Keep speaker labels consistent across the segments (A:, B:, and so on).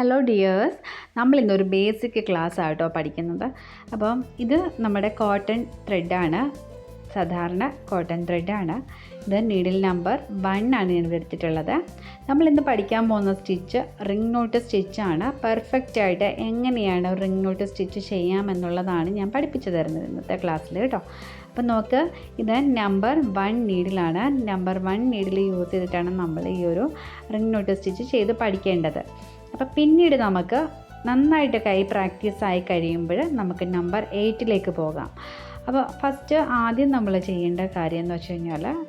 A: Hello dears നമ്മൾ ഇന്നൊരു basic class ആട്ടോ പഠിക്കുന്നത്. അപ്പം ഇത് നമ്മുടെ കോട്ടൺ ത്രെഡാണ് സാധാരണ കോട്ടൺ ത്രെഡാണ് ഇത് നീഡിൽ നമ്പർ വൺ ആണ് ഞാൻ എടുത്തിട്ടുള്ളത്. നമ്മൾ ഇന്ന് പഠിക്കാൻ പോകുന്ന സ്റ്റിച്ച് റിംഗ് നോട്ട് സ്റ്റിച്ചാണ് പെർഫെക്റ്റ് ആയിട്ട് എങ്ങനെയാണ് റിംഗ് നോട്ട് സ്റ്റിച്ച് ചെയ്യാമെന്നുള്ളതാണ് ഞാൻ പഠിപ്പിച്ചു തരുന്നത് ഇന്നത്തെ ക്ലാസ്സിൽ കേട്ടോ. അപ്പം നോക്ക് ഇത് നമ്പർ വൺ നീഡിലാണ് നമ്പർ വൺ നീഡിൽ യൂസ് ചെയ്തിട്ടാണ് നമ്മൾ ഈ ഒരു റിംഗ് നോട്ട് സ്റ്റിച്ച് ചെയ്ത് പഠിക്കേണ്ടത്. അപ്പോൾ പിന്നീട് നമുക്ക് നന്നായിട്ട് കൈ പ്രാക്ടീസ് ആയി കഴിയുമ്പോൾ നമുക്ക് നമ്പർ എയ്റ്റിലേക്ക് പോകാം. അപ്പോൾ ഫസ്റ്റ് ആദ്യം നമ്മൾ ചെയ്യേണ്ട കാര്യം എന്ന് വെച്ച് കഴിഞ്ഞാൽ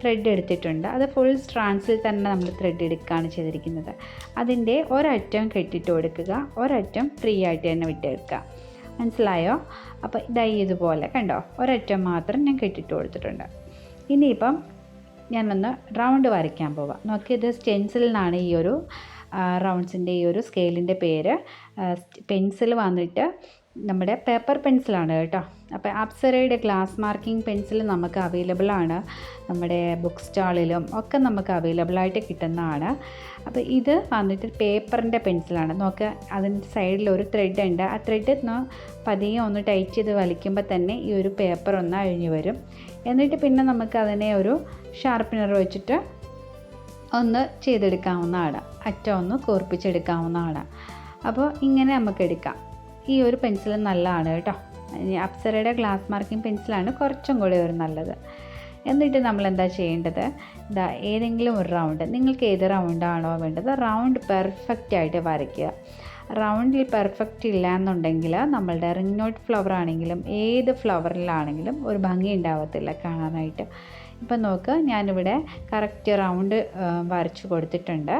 A: ത്രെഡ് എടുത്തിട്ടുണ്ട്. അത് ഫുൾ സ്ട്രാൻസിൽ തന്നെ നമ്മൾ ത്രെഡ് എടുക്കുകയാണ് ചെയ്തിരിക്കുന്നത്. അതിന്റെ ഒരറ്റം കെട്ടിട്ട് കൊടുക്കുക. ഒരറ്റം ഫ്രീ ആയിട്ട് തന്നെ വിട്ടെടുക്കുക. മനസ്സിലായോ? അപ്പോൾ ഇതായി ഇതുപോലെ കണ്ടോ? ഒരറ്റം മാത്രം ഞാൻ കെട്ടിട്ട് കൊടുത്തിട്ടുണ്ട്. ഇനിയിപ്പം ഞാനൊന്ന് റൗണ്ട് വരയ്ക്കാൻ പോവാം. നോക്കിയത് സ്റ്റെൻസിൽ നിന്നാണ് ഈ ഒരു റൗണ്ട്സിന്റെ ഈ ഒരു സ്കെയിലിന്റെ പേര് പെൻസിൽ വന്നിട്ട് നമ്മുടെ പേപ്പർ പെൻസിലാണ് കേട്ടോ. അപ്പോൾ അപ്സരയുടെ ഗ്ലാസ് മാർക്കിംഗ് പെൻസിൽ നമുക്ക് അവൈലബിൾ ആണ്. നമ്മുടെ ബുക്ക് സ്റ്റാളിലും ഒക്കെ നമുക്ക് അവൈലബിൾ ആയിട്ട് കിട്ടുന്നതാണ്. അപ്പോൾ ഇത് വന്നിട്ട് പേപ്പറിന്റെ പെൻസിലാണ് നോക്കുക അതിന്റെ സൈഡിൽ ഒരു ത്രെഡ് ഉണ്ട്. ആ ത്രെഡ് പതിയെ ഒന്ന് ടൈറ്റ് ചെയ്ത് വലിക്കുമ്പോൾ തന്നെ ഈ ഒരു പേപ്പർ ഒന്ന് അഴിഞ്ഞു വരും. എന്നിട്ട് പിന്നെ നമുക്ക് അതിനെ ഒരു ഷാർപ്പിനർ വെച്ചിട്ട് ഒന്ന് ചെയ്തെടുക്കാവുന്നതാണ്. അറ്റം ഒന്ന് കൂർപ്പിച്ചെടുക്കാവുന്നതാണ്. അപ്പോൾ ഇങ്ങനെ നമുക്ക് എടുക്കാം. ഈ ഒരു പെൻസിൽ നല്ലതാണ് കേട്ടോ. അപ്സരയുടെ ഗ്ലാസ് മാർക്കിംഗ് പെൻസിലാണ് കുറച്ചും കൂടി ഒരു നല്ലത്. എന്നിട്ട് നമ്മൾ എന്താ ചെയ്യേണ്ടത്? ഇതാ ഏതെങ്കിലും ഒരു റൗണ്ട്. നിങ്ങൾക്ക് ഏത് റൗണ്ടാണോ വേണ്ടത് റൗണ്ട് പെർഫെക്റ്റ് ആയിട്ട് വരയ്ക്കുക. റൗണ്ടിൽ പെർഫെക്റ്റ് ഇല്ല എന്നുണ്ടെങ്കിൽ നമ്മളുടെ റിംഗ് നോട്ട് ഫ്ലവർ ആണെങ്കിലും ഏത് ഫ്ലവറിലാണെങ്കിലും ഒരു ഭംഗി ഉണ്ടാവത്തില്ല കാണാനായിട്ട്. ഇപ്പം നോക്ക് ഞാനിവിടെ കറക്റ്റ് റൗണ്ട് വരച്ചു കൊടുത്തിട്ടുണ്ട്.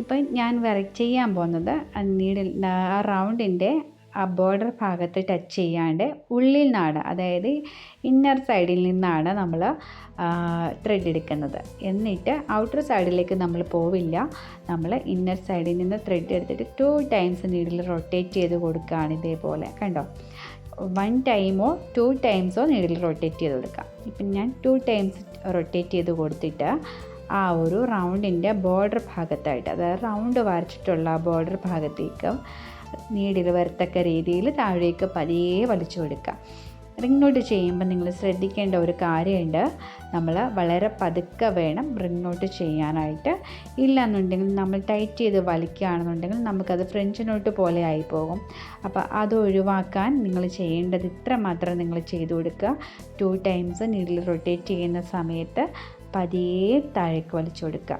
A: ഇപ്പം ഞാൻ വർക്ക് ചെയ്യാൻ പോകുന്നത് നീഡിൽ ആ റൗണ്ടിന്റെ ആ ബോർഡർ ഭാഗത്ത് ടച്ച് ചെയ്യാണ്ട് ഉള്ളിൽ നിന്നാണ് അതായത് ഇന്നർ സൈഡിൽ നിന്നാണ് നമ്മൾ ത്രെഡ് എടുക്കുന്നത്. എന്നിട്ട് ഔട്ടർ സൈഡിലേക്ക് നമ്മൾ പോവില്ല. നമ്മൾ ഇന്നർ സൈഡിൽ നിന്ന് ത്രെഡ് എടുത്തിട്ട് ടു ടൈംസ് നീഡിൽ റൊട്ടേറ്റ് ചെയ്ത് കൊടുക്കുകയാണ് ഇതേപോലെ കണ്ടോ? വൺ ടൈമോ ടു ടൈംസോ നീഡിൽ റൊട്ടേറ്റ് ചെയ്ത് കൊടുക്കാം ഇപ്പം ഞാൻ ടു ടൈംസ് റൊട്ടേറ്റ് ചെയ്ത് കൊടുത്തിട്ട് ആ ഒരു റൗണ്ടിന്റെ ബോർഡർ ഭാഗത്തായിട്ട് അതായത് റൗണ്ട് വരച്ചിട്ടുള്ള ആ ബോർഡർ ഭാഗത്തേക്ക് നീഡിൽ വരത്തക്ക രീതിയിൽ താഴേക്ക് പതിയെ വലിച്ചു കൊടുക്കുക. റിംഗ് നോട്ട് ചെയ്യുമ്പോൾ നിങ്ങൾ ശ്രദ്ധിക്കേണ്ട ഒരു കാര്യമുണ്ട്. നമ്മൾ വളരെ പതുക്കെ വേണം റിംഗ് നോട്ട് ചെയ്യാനായിട്ട്. ഇല്ലയെന്നുണ്ടെങ്കിൽ നമ്മൾ ടൈറ്റ് ചെയ്ത് വലിക്കുകയാണെന്നുണ്ടെങ്കിൽ നമുക്കത് ഫ്രഞ്ച് നോട്ട് പോലെ ആയി പോകും അപ്പോൾ അത് ഒഴിവാക്കാൻ നിങ്ങൾ ചെയ്യേണ്ടത് ഇത്ര മാത്രം നിങ്ങൾ ചെയ്തു കൊടുക്കുക. ടു ടൈംസ് നീഡിൽ റൊട്ടേറ്റ് ചെയ്യുന്ന സമയത്ത് പതിയെ താഴേക്ക് വലിച്ചു കൊടുക്കുക.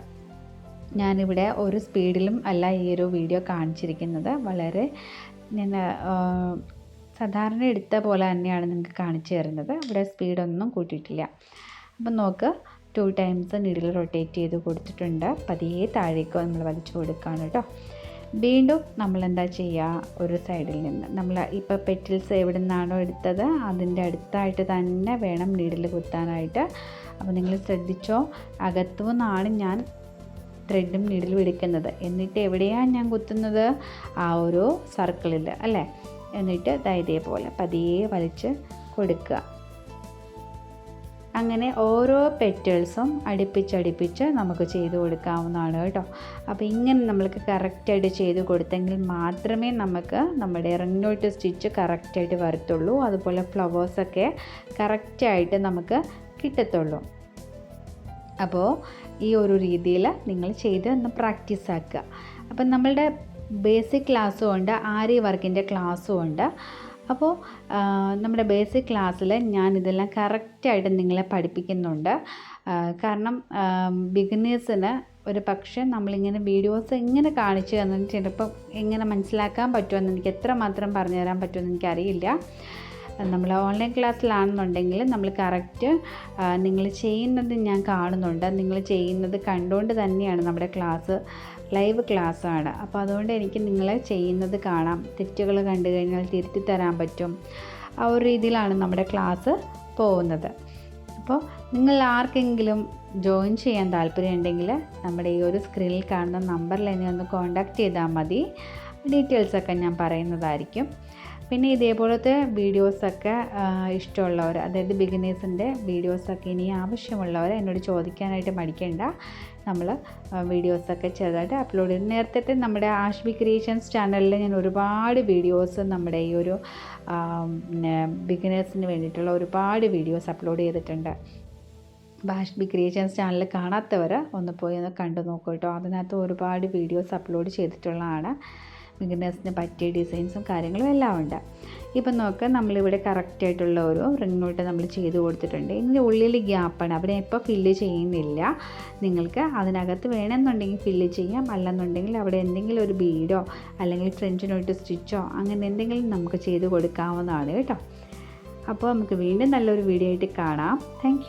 A: ഞാനിവിടെ ഒരു സ്പീഡിലും അല്ല ഈ ഒരു വീഡിയോ കാണിച്ചിരിക്കുന്നത്. വളരെ ഞാൻ സാധാരണ എടുത്ത പോലെ തന്നെയാണ് നിങ്ങൾക്ക് കാണിച്ചു തരുന്നത്. ഇവിടെ സ്പീഡൊന്നും കൂട്ടിയിട്ടില്ല. അപ്പം നോക്ക് ടു ടൈംസ് നീഡിൽ റൊട്ടേറ്റ് ചെയ്ത് കൊടുത്തിട്ടുണ്ട്. പതിയെ താഴേക്ക് നമ്മൾ വലിച്ചു കൊടുക്കുകയാണ് കേട്ടോ. വീണ്ടും നമ്മൾ എന്താ ചെയ്യുക? ഒരു സൈഡിൽ നിന്ന്. നമ്മൾ ഇപ്പോൾ പെറ്റിൽസ് എവിടെ നിന്നാണോ എടുത്തത്? അതിന്റെ അടുത്തായിട്ട് തന്നെ വേണം നീഡിൽ കുത്താനായിട്ട്. അപ്പോൾ നിങ്ങൾ ശ്രദ്ധിച്ചോ? അകത്തു നിന്നാണ് ഞാൻ ത്രെഡും നീഡിലും എടുക്കുന്നത്. എന്നിട്ട് എവിടെയാണ് ഞാൻ കുത്തുന്നത്? ആ ഒരു സർക്കിളിൽ അല്ലേ? എന്നിട്ട് ഇതേപോലെ പതിയെ വലിച്ച് കൊടുക്കുക. അങ്ങനെ ഓരോ പെറ്റൽസും അടുപ്പിച്ചടുപ്പിച്ച് നമുക്ക് ചെയ്ത് കൊടുക്കാവുന്നതാണ് കേട്ടോ. അപ്പോൾ ഇങ്ങനെ നമ്മൾക്ക് കറക്റ്റായിട്ട് ചെയ്ത് കൊടുത്തെങ്കിൽ മാത്രമേ നമുക്ക് നമ്മുടെ റിങ്ങോട്ട് സ്റ്റിച്ച് കറക്റ്റായിട്ട് വരത്തുള്ളൂ. അതുപോലെ ഫ്ലവേഴ്സൊക്കെ കറക്റ്റായിട്ട് നമുക്ക് കിട്ടത്തുള്ളൂ. അപ്പോൾ ഈ ഒരു രീതിയിൽ നിങ്ങൾ ചെയ്ത് ഒന്ന് പ്രാക്ടീസ് ആക്കുക. അപ്പം നമ്മളുടെ ബേസിക് ക്ലാസ്സും ഉണ്ട് ആരി വർക്കിന്റെ ക്ലാസ്സും ഉണ്ട്. അപ്പോൾ നമ്മുടെ ബേസിക് ക്ലാസ്സിൽ ഞാൻ ഇതെല്ലാം കറക്റ്റായിട്ട് നിങ്ങളെ പഠിപ്പിക്കുന്നുണ്ട്. കാരണം ബിഗിനേഴ്സിന് ഒരു പക്ഷേ നമ്മളിങ്ങനെ വീഡിയോസ് എങ്ങനെ കാണിച്ചു തന്നിട്ട് ചിലപ്പോൾ എങ്ങനെ മനസ്സിലാക്കാൻ പറ്റുമെന്ന് എനിക്ക് എത്രമാത്രം പറഞ്ഞു തരാൻ പറ്റുമെന്ന് എനിക്കറിയില്ല. നമ്മൾ ഓൺലൈൻ ക്ലാസ്സിലാണെന്നുണ്ടെങ്കിൽ നമ്മൾ കറക്റ്റ് നിങ്ങൾ ചെയ്യുന്നത് ഞാൻ കാണുന്നുണ്ട്. നിങ്ങൾ ചെയ്യുന്നത് കണ്ടുകൊണ്ട് തന്നെയാണ് നമ്മുടെ ക്ലാസ് ലൈവ് ക്ലാസ്സാണ് അപ്പോൾ അതുകൊണ്ട് എനിക്ക് നിങ്ങൾ ചെയ്യുന്നത് കാണാം. തെറ്റുകൾ കണ്ടു കഴിഞ്ഞാൽ തിരുത്തി തരാൻ പറ്റും. ആ ഒരു രീതിയിലാണ് നമ്മുടെ ക്ലാസ് പോകുന്നത്. അപ്പോൾ നിങ്ങൾ ആർക്കെങ്കിലും ജോയിൻ ചെയ്യാൻ താല്പര്യമുണ്ടെങ്കിൽ നമ്മുടെ ഈ ഒരു സ്ക്രീനിൽ കാണുന്ന നമ്പറിൽ എന്നെ ഒന്ന് കോൺടാക്റ്റ് ചെയ്താൽ മതി. ഡീറ്റെയിൽസൊക്കെ ഞാൻ പറയുന്നതായിരിക്കും. പിന്നെ ഇതേപോലത്തെ വീഡിയോസൊക്കെ ഇഷ്ടമുള്ളവർ അതായത് ബിഗിനേഴ്സിന്റെ വീഡിയോസൊക്കെ ഇനി ആവശ്യമുള്ളവർ എന്നോട് ചോദിക്കാനായിട്ട് മടിക്കേണ്ട. നമ്മൾ വീഡിയോസൊക്കെ ചെറുതായിട്ട് അപ്ലോഡ് ചെയ്തു നേരത്തെ നമ്മുടെ ആഷ്ബി ക്രിയേഷൻസ് ചാനലിൽ ഞാൻ ഒരുപാട് വീഡിയോസ് നമ്മുടെ ഈ ഒരു ബിഗിനേഴ്സിന് വേണ്ടിയിട്ടുള്ള ഒരുപാട് വീഡിയോസ് അപ്ലോഡ് ചെയ്തിട്ടുണ്ട്. ബാഷ്ബി ക്രിയേഷൻസ് ചാനൽ കാണാത്തവർ ഒന്ന് പോയി ഒന്ന് കണ്ടു നോക്കൂ കേട്ടോ. അതിനകത്ത് ഒരുപാട് വീഡിയോസ് അപ്ലോഡ് ചെയ്തിട്ടുള്ളതാണ്. ബിഗിനേഴ്സിന് പറ്റിയ ഡിസൈൻസും കാര്യങ്ങളും എല്ലാം ഉണ്ട്. ഇപ്പം നോക്ക് നമ്മളിവിടെ കറക്റ്റായിട്ടുള്ള ഒരു റിംഗ് നോട്ട് നമ്മൾ ചെയ്ത് കൊടുത്തിട്ടുണ്ട്. ഇതിന്റെ ഉള്ളിൽ ഗ്യാപ്പാണ് അവിടെ ഇപ്പോൾ ഫില്ല് ചെയ്യുന്നില്ല. നിങ്ങൾക്ക് അതിനകത്ത് വേണമെന്നുണ്ടെങ്കിൽ ഫില്ല് ചെയ്യാം. അല്ലെന്നുണ്ടെങ്കിൽ അവിടെ എന്തെങ്കിലും ഒരു ബീഡോ അല്ലെങ്കിൽ ഫ്രഞ്ചിനോട്ട് സ്റ്റിച്ചോ അങ്ങനെ എന്തെങ്കിലും നമുക്ക് ചെയ്ത് കൊടുക്കാവുന്നതാണ് കേട്ടോ. അപ്പോൾ നമുക്ക് വീണ്ടും നല്ലൊരു വീഡിയോ ആയിട്ട് കാണാം. താങ്ക്